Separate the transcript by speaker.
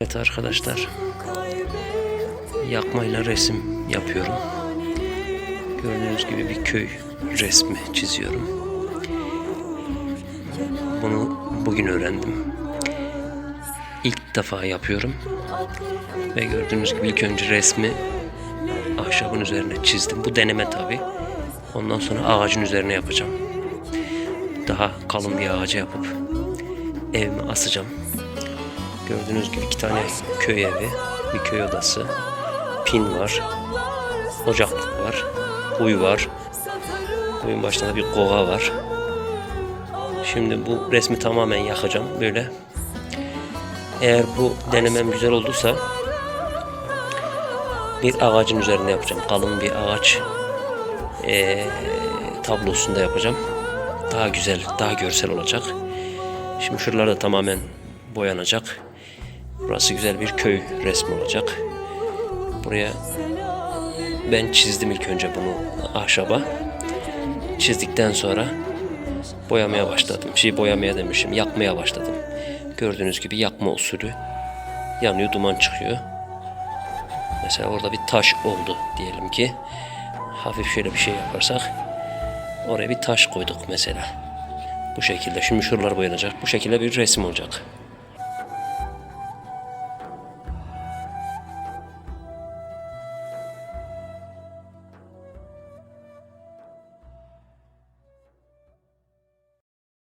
Speaker 1: Evet arkadaşlar. Yakmayla resim yapıyorum. Gördüğünüz gibi bir köy resmi çiziyorum. Bunu bugün öğrendim. İlk defa yapıyorum. Ve gördüğünüz gibi ilk önce resmi ahşabın üzerine çizdim. Bu deneme tabi. Ondan sonra ağacın üzerine yapacağım. Daha kalın bir ağaca yapıp evime asacağım. Gördüğünüz gibi iki tane köy evi, bir köy odası, pin var, ocaklık var, kuyu var. Kuyun başında da bir kova var. Şimdi bu resmi tamamen yakacağım böyle. Eğer bu denemem güzel olduysa bir ağacın üzerinde yapacağım. Kalın bir ağaç eee, tablosunda yapacağım. Daha güzel, daha görsel olacak. Şimdi şuralar da tamamen boyanacak. Burası güzel bir köy resmi olacak. Buraya ben çizdim ilk önce bunu ahşaba. Çizdikten sonra boyamaya başladım. Şey boyamaya demişim, yakmaya başladım. Gördüğünüz gibi yakma usulü yanıyor, duman çıkıyor. Mesela orada bir taş oldu diyelim ki. Hafif şöyle bir şey yaparsak oraya bir taş koyduk mesela. Bu şekilde. Şimdi şuralar boyanacak. Bu şekilde bir resim olacak.